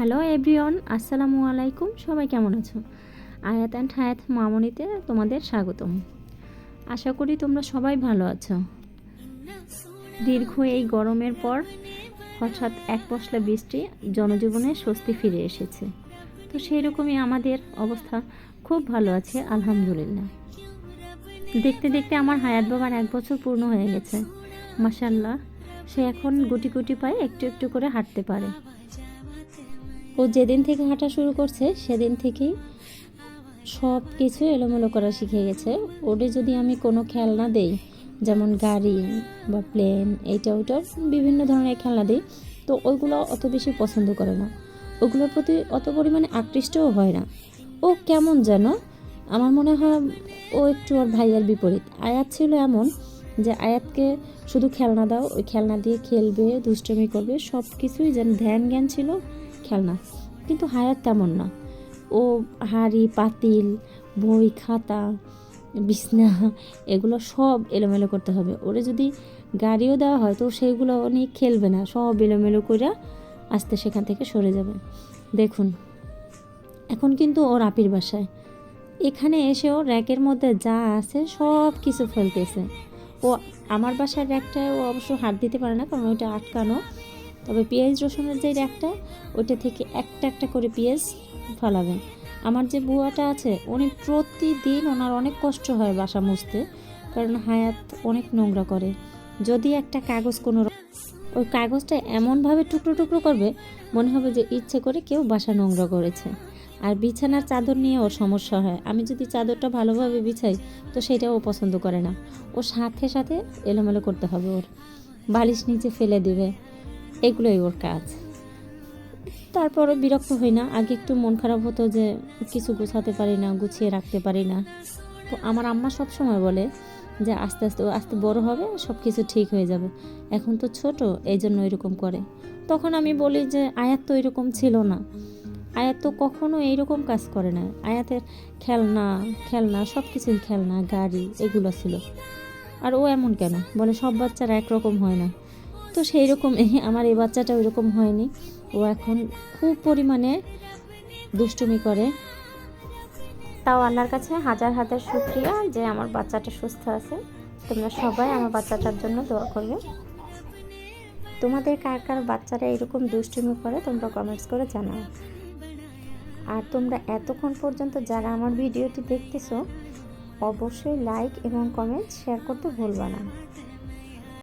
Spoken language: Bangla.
হ্যালো এভরিওয়ান আসসালামু আলাইকুম সবাই কেমন আছো? আয়াত অ্যান্ড হায়াত মামনিতে তোমাদের স্বাগতম। আশা করি তোমরা সবাই ভালো আছো। দীর্ঘ এই গরমের পর হঠাৎ এক পশলা বৃষ্টি জনজীবনে স্বস্তি ফিরে এসেছে। তো সেই রকমই আমাদের অবস্থা। খুব ভালো আছে, আলহামদুলিল্লাহ। দেখতে দেখতে আমার হায়াত বাবার এক বছর পূর্ণ হয়ে গেছে। মাসাল্লাহ সে এখন গুটি গুটি পায়ে একটু একটু করে হাঁটতে পারে। ও যেদিন থেকে হাঁটা শুরু করছে, সেদিন থেকেই সব কিছু এলোমেলো করা শিখে গেছে। ওরে যদি আমি কোনো খেলনা দেই, যেমন গাড়ি বা প্লেন, এইটা ওইটা বিভিন্ন ধরনের খেলনা দিই, তো ওইগুলো অত বেশি পছন্দ করে না। ওগুলোর প্রতি অত পরিমাণে আকৃষ্টও হয় না। ও কেমন যেন, আমার মনে হয় ও একটু ওর ভাইয়ার বিপরীত। আয়াত ছিল এমন যে, আয়াতকে শুধু খেলনা দাও, ওই খেলনা দিয়ে খেলবে, দুষ্টমি করবে সব কিছুই যেন ধ্যান জ্ঞান ছিল খেলনা। কিন্তু হায়ার তেমন না। ও হাড়ি, পাতিল, বই, খাতা, বিছনা, এগুলো সব এলোমেলো করতে হবে। ওরে যদি গাড়িও দেওয়া হয়, তো সেইগুলো উনি খেলবে না। সব এলোমেলো করে আস্তে সেখান থেকে সরে যাবে। দেখুন, এখন কিন্তু ওর আপির বাসায়। এখানে এসেও র্যাকের মধ্যে যা আছে সব কিছু ফেলতেছে। ও, আমার বাসার র্যাকটায় ও অবশ্য হাত দিতে পারে না, কারণ ওইটা আটকানো। তবে পেঁয়াজ রসুনের যে র্যাকটা ওইটা থেকে একটা একটা করে পেঁয়াজ ফালাবে আমার যে বুয়াটা আছে, উনি প্রতিদিন ওনার অনেক কষ্ট হয় বাসা মুছতে, কারণ হায়াত অনেক নোংরা করে। যদি একটা কাগজ কোনো ওই কাগজটা এমনভাবে টুকরো টুকরো করবে, মনে হবে যে ইচ্ছে করে কেউ বাসা নোংরা করেছে। আর বিছানার চাদর নিয়ে ওর সমস্যা হয়। আমি যদি চাদরটা ভালোভাবে বিছাই, তো সেটা ও পছন্দ করে না। ও সাথে সাথে এলোমেলো করতে হবে ওর। বালিশ নিচে ফেলে দেবে। এগুলোই ওর কাজ। তারপরে বিরক্ত হই না। আগে একটু মন খারাপ হতো যে কিছু গোছাতে পারি না, গুছিয়ে রাখতে পারি না। তো আমার আম্মা সব সময় বলে যে, আস্তে আস্তে আস্তে বড় হবে সব কিছু ঠিক হয়ে যাবে। এখন তো ছোট এই জন্য এরকম করে। তখন আমি বলি যে, আয়াত তো এরকম ছিল না। আয়াত তো কখনো এইরকম কাজ করে না। আয়াতের খেলনা খেলনা সব কিছুই খেলনা, গাড়ি, এগুলো ছিল। আর ও এমন কেন? বলে, সব বাচ্চারা একরকম হয় না। তো সেই রকম আমার এই বাচ্চাটা ওইরকম হয়নি। ও এখন খুব পরিমাণে দুষ্টুমি করে। তাও আল্লাহর কাছে হাজার হাজার শুক্রিয়া যে আমার বাচ্চাটা সুস্থ আছে। তোমরা সবাই আমার বাচ্চাটার জন্য দোয়া করবে। তোমাদের কার কার বাচ্চারা এরকম দুষ্টুমি করে, তোমরা কমেন্টস করে জানাও। আর তোমরা এতক্ষণ পর্যন্ত যারা আমার ভিডিওটি দেখতেছো, অবশ্যই লাইক এবং কমেন্ট শেয়ার করতে ভুলবা না।